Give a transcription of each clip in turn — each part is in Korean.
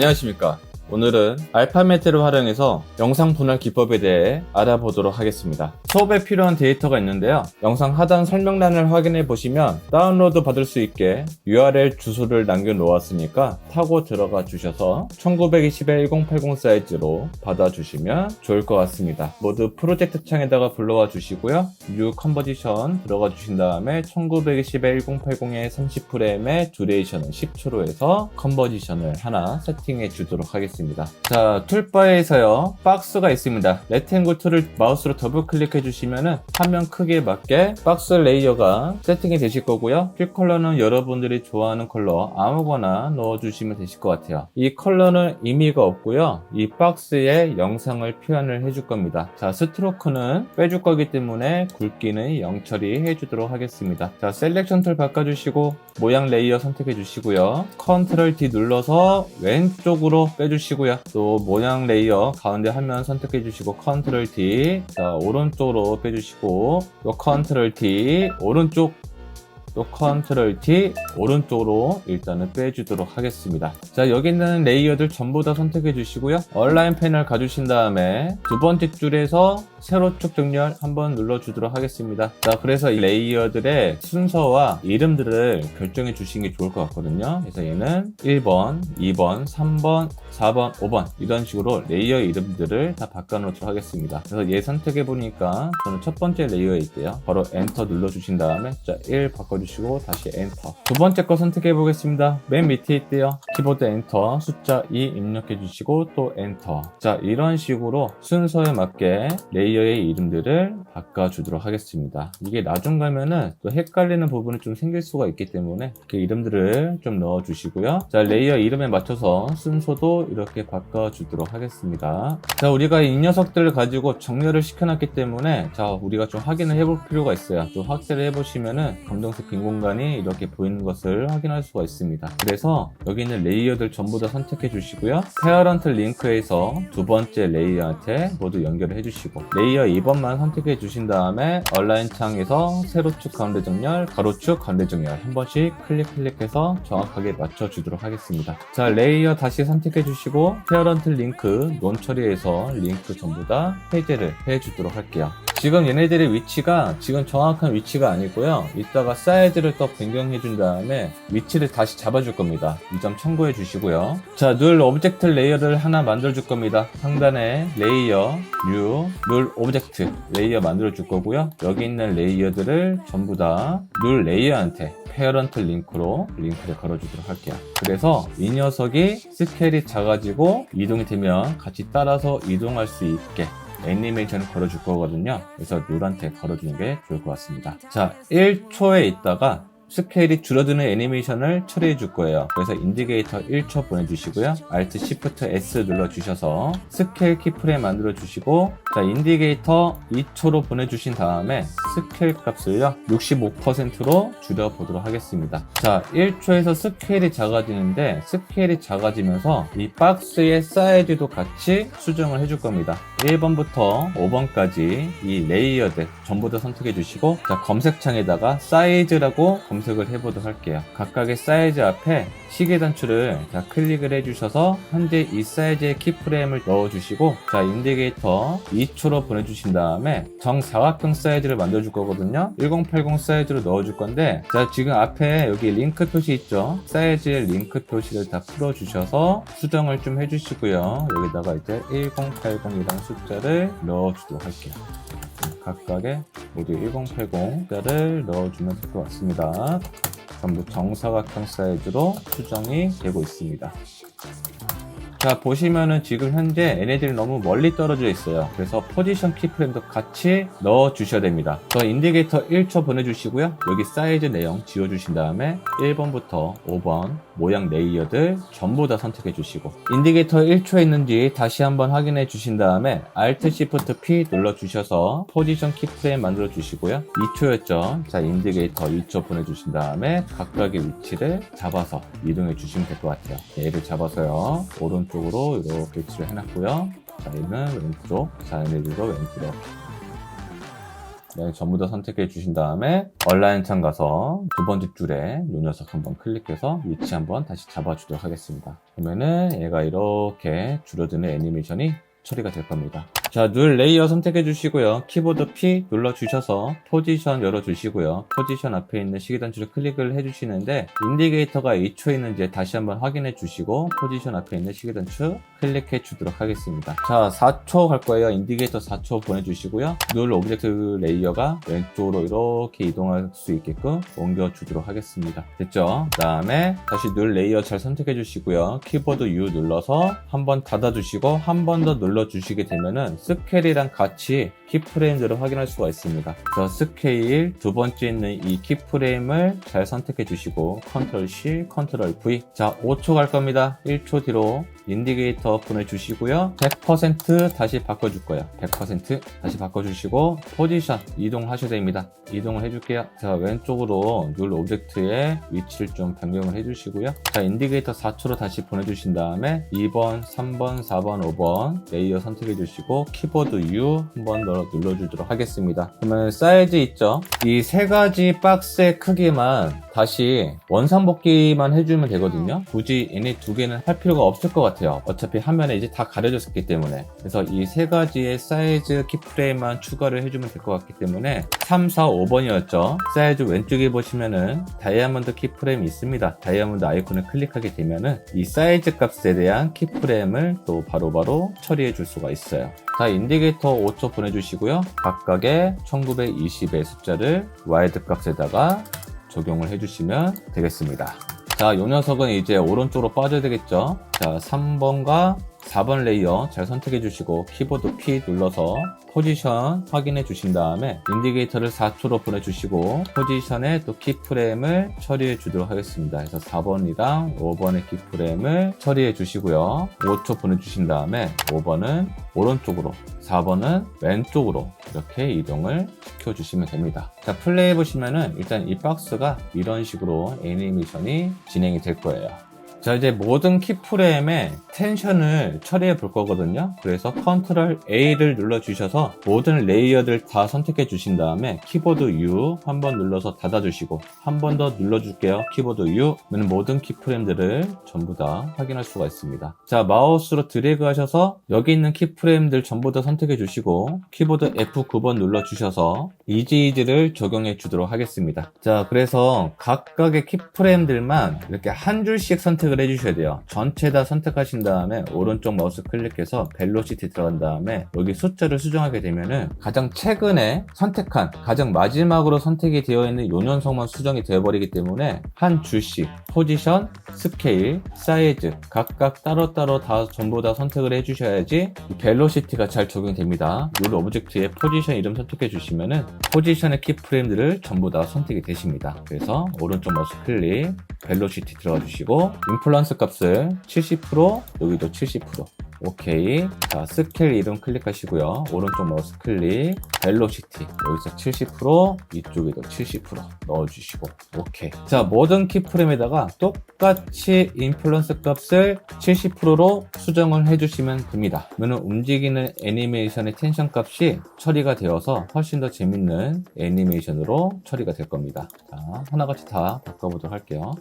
안녕하십니까. 오늘은 알파메트를 활용해서 영상 분할 기법에 대해 알아보도록 하겠습니다. 수업에 필요한 데이터가 있는데요. 영상 하단 설명란을 확인해 보시면 다운로드 받을 수 있게 URL 주소를 남겨 놓았으니까 타고 들어가 주셔서 1920에 1080 사이즈로 받아 주시면 좋을 것 같습니다. 모두 프로젝트 창에다가 불러와 주시고요. New 컨버지션 들어가 주신 다음에 1920에 1080의 30프레임의 듀레이션은 10초로 해서 컨버지션을 하나 세팅해 주도록 하겠습니다. 자, 툴바에서요, 박스가 있습니다. 레탱글 툴을 마우스로 더블 클릭해 주시면은 화면 크기에 맞게 박스 레이어가 세팅이 되실 거고요. 필 컬러는 여러분들이 좋아하는 컬러 아무거나 넣어주시면 되실 것 같아요. 이 컬러는 의미가 없고요. 이 박스에 영상을 표현을 해줄 겁니다. 자, 스트로크는 빼줄 거기 때문에 굵기는 0 처리 해 주도록 하겠습니다. 자, 셀렉션 툴 바꿔주시고 모양 레이어 선택해 주시고요. 컨트롤 D 눌러서 왼쪽으로 빼주시고 요. 또 모양 레이어 가운데 화면 선택해 주시고 컨트롤 D 자 오른쪽으로 빼주시고 또 컨트롤 D 오른쪽 또 컨트롤 T 오른쪽으로 일단은 빼주도록 하겠습니다. 자 여기 있는 레이어들 전부 다 선택해 주시고요. 온라인 패널 가주신 다음에 두 번째 줄에서 세로 쭉 정렬 한번 눌러주도록 하겠습니다. 자 그래서 이 레이어들의 순서와 이름들을 결정해 주시는 게 좋을 것 같거든요. 그래서 얘는 1번, 2번, 3번, 4번, 5번 이런 식으로 레이어 이름들을 다 바꿔놓도록 하겠습니다. 그래서 얘 선택해 보니까 저는 첫 번째 레이어에 있대요. 바로 엔터 눌러주신 다음에 자 1 바꿔주시고 다시 엔터. 두 번째 거 선택해 보겠습니다. 맨 밑에 있대요. 키보드 엔터 숫자 2 입력해 주시고 또 엔터. 자 이런 식으로 순서에 맞게 레이어 의 이름들을 바꿔주도록 하겠습니다. 이게 나중 가면은 또 헷갈리는 부분이 좀 생길 수가 있기 때문에 그 이름들을 좀 넣어주시고요. 자 레이어 이름에 맞춰서 순서도 이렇게 바꿔주도록 하겠습니다. 자 우리가 이 녀석들을 가지고 정렬을 시켜놨기 때문에 자 우리가 좀 확인을 해볼 필요가 있어요. 좀 확대를 해보시면은 검정색 빈 공간이 이렇게 보이는 것을 확인할 수가 있습니다. 그래서 여기 있는 레이어들 전부 다 선택해 주시고요. 페어런트 링크에서 두 번째 레이어한테 모두 연결을 해주시고 레이어 2번만 선택해 주신 다음에 온라인 창에서 세로축 가운데 정렬, 가로축 가운데 정렬 한 번씩 클릭 클릭해서 정확하게 맞춰 주도록 하겠습니다. 자 레이어 다시 선택해 주시고 페어런트 링크 논 처리해서 링크 전부 다 해제를 해 주도록 할게요. 지금 얘네들의 위치가 지금 정확한 위치가 아니고요. 이따가 사이즈를 또 변경해 준 다음에 위치를 다시 잡아줄 겁니다. 이 점 참고해 주시고요. 자, 늘 오브젝트 레이어를 하나 만들어 줄 겁니다. 상단에 레이어, 뉴, 늘 오브젝트 레이어 만들어 줄 거고요. 여기 있는 레이어들을 전부 다늘 레이어한테 페어런트 링크로 링크를 걸어주도록 할게요. 그래서 이 녀석이 스케일이 작아지고 이동이 되면 같이 따라서 이동할 수 있게 애니메이션을 걸어줄 거거든요. 그래서 룰한테 걸어주는 게 좋을 것 같습니다. 자, 1초에 있다가 스케일이 줄어드는 애니메이션을 처리해 줄 거예요. 그래서 인디게이터 1초 보내주시고요. Alt Shift S 눌러주셔서 스케일 키프레임 만들어 주시고 자 인디게이터 2초로 보내주신 다음에 스케일 값을요 65%로 줄여보도록 하겠습니다. 자 1초에서 스케일이 작아지는데 스케일이 작아지면서 이 박스의 사이즈도 같이 수정을 해줄 겁니다. 1번부터 5번까지 이 레이어들 전부 다 선택해 주시고 자 검색창에다가 사이즈라고 검색 을 해보도록 할게요. 각각의 사이즈 앞에 시계 단추를 자 클릭을 해주셔서 현재 이 사이즈의 키프레임을 넣어주시고 자 인디게이터 2초로 보내주신 다음에 정 사각형 사이즈를 만들어줄 거거든요. 1080 사이즈로 넣어줄 건데 자 지금 앞에 여기 링크 표시 있죠. 사이즈의 링크 표시를 다 풀어주셔서 수정을 좀 해주시고요. 여기다가 이제 1080이라는 숫자를 넣어주도록 할게요. 각각의 모두 1080 숫자를 넣어주면 될 것 같습니다. 전부 정사각형 사이즈로 수정이 되고 있습니다. 자 보시면은 지금 현재 얘네들이 너무 멀리 떨어져 있어요 그래서 포지션 키프레임도 같이 넣어 주셔야 됩니다 저 인디게이터 1초 보내주시고요 여기 사이즈 내용 지워 주신 다음에 1번부터 5번 모양 레이어들 전부 다 선택해 주시고 인디게이터 1초에 있는지 다시 한번 확인해 주신 다음에 Alt Shift P 눌러 주셔서 포지션 키프레임 만들어 주시고요 2초였죠 자 인디게이터 2초 보내주신 다음에 각각의 위치를 잡아서 이동해 주시면 될 것 같아요 얘를 잡아서요 오른 쪽으로 이렇게 위치를 해놨고요. 자, 얘는 왼쪽, 자, 얘네들도 왼쪽. 네, 전부 다 선택해 주신 다음에 온라인 창 가서 두 번째 줄에 이 녀석 한번 클릭해서 위치 한번 다시 잡아주도록 하겠습니다. 그러면은 얘가 이렇게 줄어드는 애니메이션이 처리가 될 겁니다. 자, 눌 레이어 선택해 주시고요. 키보드 P 눌러 주셔서 포지션 열어 주시고요. 포지션 앞에 있는 시계단추를 클릭을 해 주시는데 인디게이터가 2초 있는지 다시 한번 확인해 주시고 포지션 앞에 있는 시계단추 클릭해 주도록 하겠습니다. 자, 4초 갈 거예요. 인디게이터 4초 보내 주시고요. 눌 오브젝트 레이어가 왼쪽으로 이렇게 이동할 수 있게끔 옮겨 주도록 하겠습니다. 됐죠? 그다음에 다시 눌 레이어 잘 선택해 주시고요. 키보드 U 눌러서 한번 닫아 주시고 한 번 더 눌러 주시게 되면은 스케일이랑 같이 키프레임들을 확인할 수가 있습니다. 그래서 스케일 두 번째 있는 이 키프레임을 잘 선택해 주시고 컨트롤 C, 컨트롤 V 자 5초 갈 겁니다. 1초 뒤로 인디게이터 보내주시고요. 100% 다시 바꿔줄 거예요. 100% 다시 바꿔주시고 포지션 이동하셔야 됩니다. 이동을 해줄게요. 자 왼쪽으로 눌 오브젝트의 위치를 좀 변경을 해주시고요. 자 인디게이터 4초로 다시 보내주신 다음에 2번, 3번, 4번, 5번 레이어 선택해 주시고 키보드 U 한번더 눌러주도록 하겠습니다. 그러면 사이즈 있죠? 이 세 가지 박스의 크기만 다시 원상복귀만 해주면 되거든요. 굳이 얘네 두 개는 할 필요가 없을 것 같아요. 어차피 화면에 이제 다 가려졌기 때문에. 그래서 이 세 가지의 사이즈 키프레임만 추가를 해주면 될 것 같기 때문에 3, 4, 5번이었죠. 사이즈 왼쪽에 보시면은 다이아몬드 키프레임이 있습니다. 다이아몬드 아이콘을 클릭하게 되면은 이 사이즈 값에 대한 키프레임을 또 바로바로 처리해 줄 수가 있어요. 자, 인디게이터 5초 보내주시고요. 각각의 1920의 숫자를 와이드 값에다가 적용을 해주시면 되겠습니다. 자, 요 녀석은 이제 오른쪽으로 빠져야 되겠죠? 자, 3번과 4번 레이어 잘 선택해 주시고 키보드 P 눌러서 포지션 확인해 주신 다음에 인디게이터를 4초로 보내주시고 포지션에 또 키프레임을 처리해 주도록 하겠습니다. 그래서 4번이랑 5번의 키프레임을 처리해 주시고요. 5초 보내주신 다음에 5번은 오른쪽으로 4번은 왼쪽으로 이렇게 이동을 시켜주시면 됩니다. 자, 플레이 해보시면은 일단 이 박스가 이런 식으로 애니메이션이 진행이 될 거예요. 자, 이제 모든 키프레임에 텐션을 처리해 볼 거거든요. 그래서 컨트롤 A를 눌러 주셔서 모든 레이어들 다 선택해 주신 다음에 키보드 U 한 번 눌러서 닫아 주시고 한 번 더 눌러 줄게요. 키보드 U. 그러면 모든 키프레임들을 전부 다 확인할 수가 있습니다. 자, 마우스로 드래그 하셔서 여기 있는 키프레임들 전부 다 선택해 주시고 키보드 F9번 눌러 주셔서 이지이지를 적용해 주도록 하겠습니다. 자, 그래서 각각의 키프레임들만 이렇게 한 줄씩 선택 을 해 주셔야 돼요. 전체 다 선택하신 다음에 오른쪽 마우스 클릭해서 벨로시티 들어간 다음에 여기 숫자를 수정하게 되면은 가장 최근에 선택한 가장 마지막으로 선택이 되어 있는 요 녀석만 수정이 되어버리기 때문에 한 줄씩 포지션, 스케일, 사이즈 각각 따로따로 다 전부 다 선택을 해주셔야지 이 벨로시티가 잘 적용됩니다. 룰 오브젝트에 포지션 이름 선택해 주시면은 포지션의 키프레임들을 전부 다 선택이 되십니다. 그래서 오른쪽 마우스 클릭, 벨로시티 들어가 주시고 인플루언스 값을 70% 여기도 70% 오케이. 자 스케일 이름 클릭하시고요. 오른쪽 마우스 클릭. 벨로시티 여기서 70% 이쪽에도 70% 넣어주시고. 오케이. 자 모든 키프레임에다가 똑같이 인플루언스 값을 70%로 수정을 해주시면 됩니다. 그러면 움직이는 애니메이션의 텐션 값이 처리가 되어서 훨씬 더 재밌는 애니메이션으로 처리가 될 겁니다. 자 하나같이 다 바꿔보도록 할게요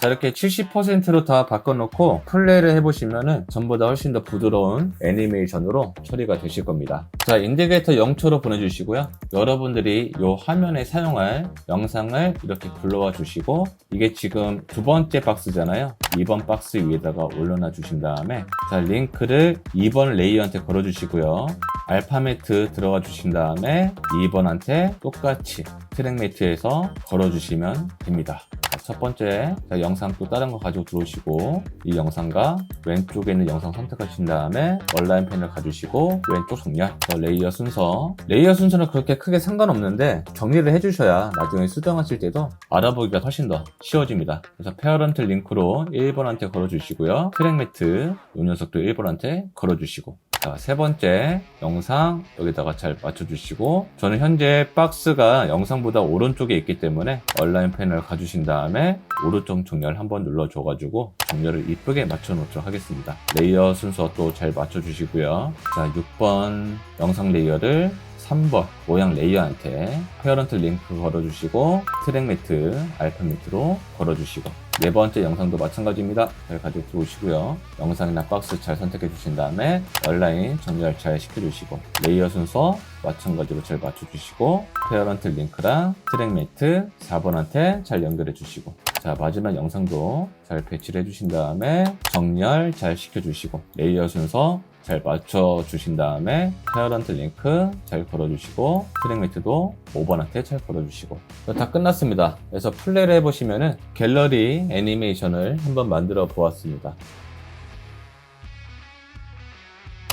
자 이렇게 70%로 다 바꿔놓고 플레이를 해보시면은 전보다 훨씬 더 부드러운 애니메이션으로 처리가 되실 겁니다. 자 인디게이터 0초로 보내주시고요. 여러분들이 이 화면에 사용할 영상을 이렇게 불러와 주시고 이게 지금 두 번째 박스잖아요. 2번 박스 위에다가 올려놔 주신 다음에 자 링크를 2번 레이어한테 걸어 주시고요. 알파매트 들어가 주신 다음에 2번한테 똑같이 트랙 매트에서 걸어 주시면 됩니다. 자, 첫 번째 자, 영상 또 다른 거 가지고 들어오시고 이 영상과 왼쪽에 있는 영상 선택하신 다음에 온라인 패널 가주시고 왼쪽 정렬. 자, 레이어 순서. 레이어 순서는 그렇게 크게 상관없는데 정리를 해주셔야 나중에 수정하실 때도 알아보기가 훨씬 더 쉬워집니다. 그래서 페어런트 링크로 1번한테 걸어주시고요. 트랙 매트 이 녀석도 1번한테 걸어주시고. 자, 세 번째 영상 여기다가 잘 맞춰주시고 저는 현재 박스가 영상보다 오른쪽에 있기 때문에 얼라인 패널 가주신 다음에 오른쪽 정렬 한번 눌러줘가지고 정렬을 이쁘게 맞춰놓도록 하겠습니다. 레이어 순서 또 잘 맞춰주시고요. 자, 6번 영상 레이어를 3번 모양 레이어한테 페어런트 링크 걸어주시고 트랙 매트 알파 매트로 걸어주시고 네 번째 영상도 마찬가지입니다. 잘 가지고 들어오시고요. 영상이나 박스 잘 선택해 주신 다음에 얼라인 정렬 잘 시켜주시고 레이어 순서 마찬가지로 잘 맞춰주시고 페어런트 링크랑 트랙 매트 4번한테 잘 연결해 주시고 자 마지막 영상도 잘 배치를 해주신 다음에 정렬 잘 시켜주시고 레이어 순서 잘 맞춰 주신 다음에 페어런트 링크 잘 걸어주시고 트랙 매트도 5번한테 잘 걸어주시고 다 끝났습니다. 그래서 플레이를 해보시면은 갤러리 애니메이션을 한번 만들어 보았습니다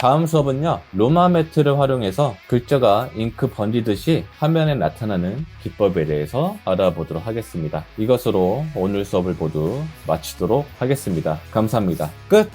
다음 수업은요 로마 매트를 활용해서 글자가 잉크 번지듯이 화면에 나타나는 기법에 대해서 알아보도록 하겠습니다. 이것으로 오늘 수업을 모두 마치도록 하겠습니다. 감사합니다. 끝